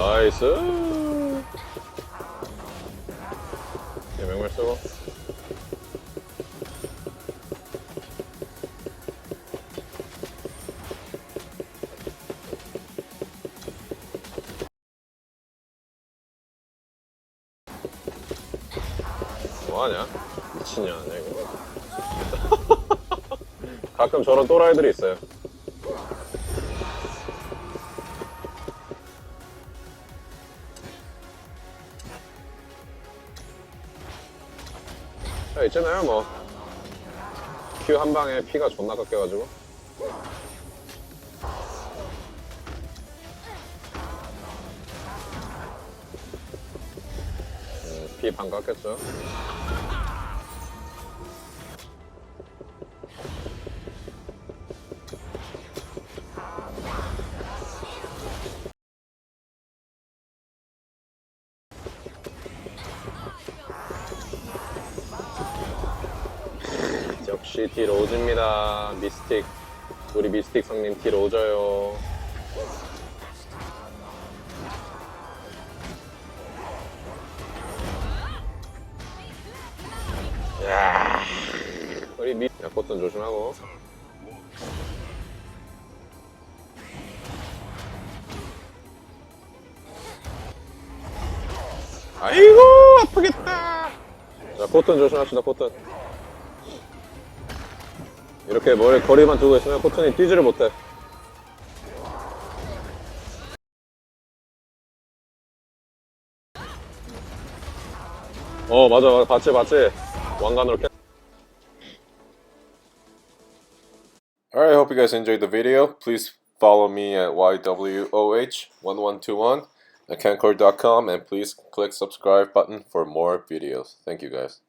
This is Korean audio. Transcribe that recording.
나이스. 예, 명물 쓰고. 뭐하냐? 미친년이야 이거. 가끔 저런 또라이들이 있어요. 자, 있잖아요, 뭐. 큐 한 방에 피가 존나 깎여가지고. 음, 피반 깎였죠. 역시 딜 오즈입니다. 미스틱. 우리 미스틱 성님 딜 오져요. 야 우리 미, 야, 코튼 조심하고. 아이고, 아프겠다. 자, 코튼 조심합시다, 코튼. 이렇게 머리 거리만 두고 있으면 코튼이 뛰지를 못해. 어, 맞아, 맞아. 봤지, 봤지. 왕관으로 캔. Alright, hope you guys enjoyed the video. Please follow me at YWOH1121 at Cancor.com and please click subscribe button for more videos. Thank you guys.